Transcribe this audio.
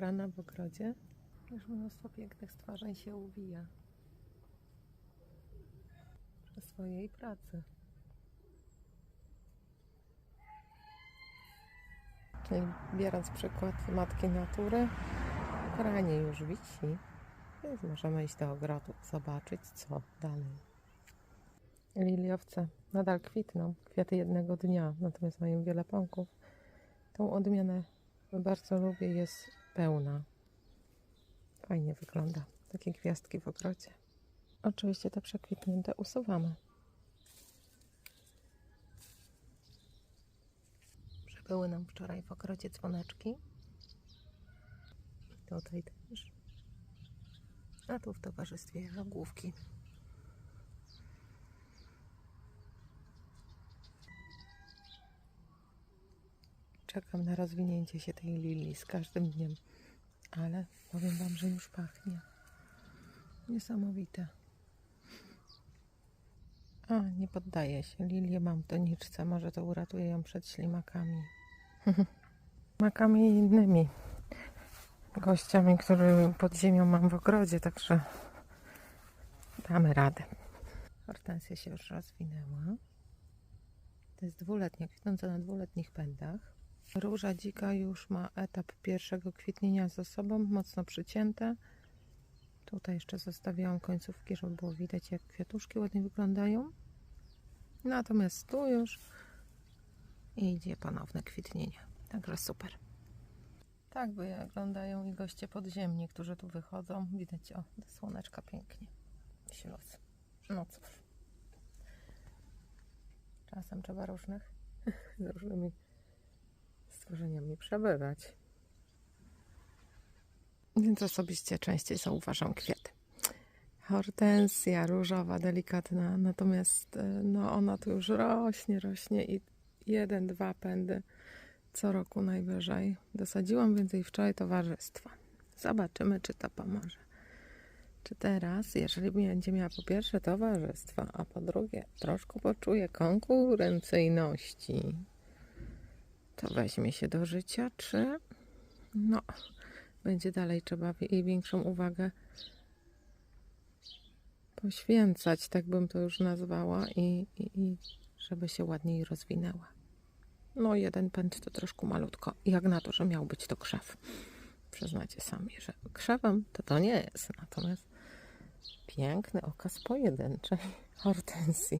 Rana w ogrodzie. Już mnóstwo pięknych stworzeń się uwija. Przy swojej pracy. Czyli biorąc przykład matki natury, ranie już wisi, więc możemy iść do ogrodu, zobaczyć co dalej. Liliowce nadal kwitną, kwiaty jednego dnia, natomiast mają wiele pąków. Tą odmianę bardzo lubię, jest pełna. Fajnie wygląda, takie gwiazdki w ogrodzie. Oczywiście te przekwitnięte usuwamy. Przybyły nam wczoraj w ogrodzie dzwoneczki. Tutaj też. A tu w towarzystwie żagłówki. Czekam na rozwinięcie się tej lilii z każdym dniem, ale powiem Wam, że już pachnie. Niesamowite. A, nie poddaje się. Lilię mam w doniczce, może to uratuje ją przed ślimakami. Makami i innymi gościami, które pod ziemią mam w ogrodzie, także damy radę. Hortensja się już rozwinęła. To jest dwuletnia, kwitnąca na dwuletnich pędach. Róża dzika już ma etap pierwszego kwitnienia za sobą, mocno przycięte. Tutaj jeszcze zostawiałam końcówki, żeby było widać, jak kwiatuszki ładnie wyglądają. Natomiast tu już idzie ponowne kwitnienie. Także super. Tak wyglądają i goście podziemni, którzy tu wychodzą. Widać, o, słoneczka pięknie. Śluz. No cóż. Czasem trzeba różnych, z różnymi stworzeniami przebywać. Więc osobiście częściej zauważam kwiaty. Hortensja różowa, delikatna, natomiast e, no, ona tu już rośnie, rośnie i jeden, dwa pędy co roku najwyżej. Dosadziłam więcej wczoraj towarzystwa. Zobaczymy, czy to pomoże. Czy teraz, jeżeli będzie miała po pierwsze towarzystwa, a po drugie troszkę poczuje konkurencyjności, to weźmie się do życia, czy no, będzie dalej trzeba jej większą uwagę poświęcać, tak bym to już nazwała, i, i, i żeby się ładniej rozwinęła. No, jeden pęd to troszkę malutko, jak na to, że miał być to krzew. Przyznacie sami, że krzewem to to nie jest, natomiast piękny okaz pojedynczej hortensji.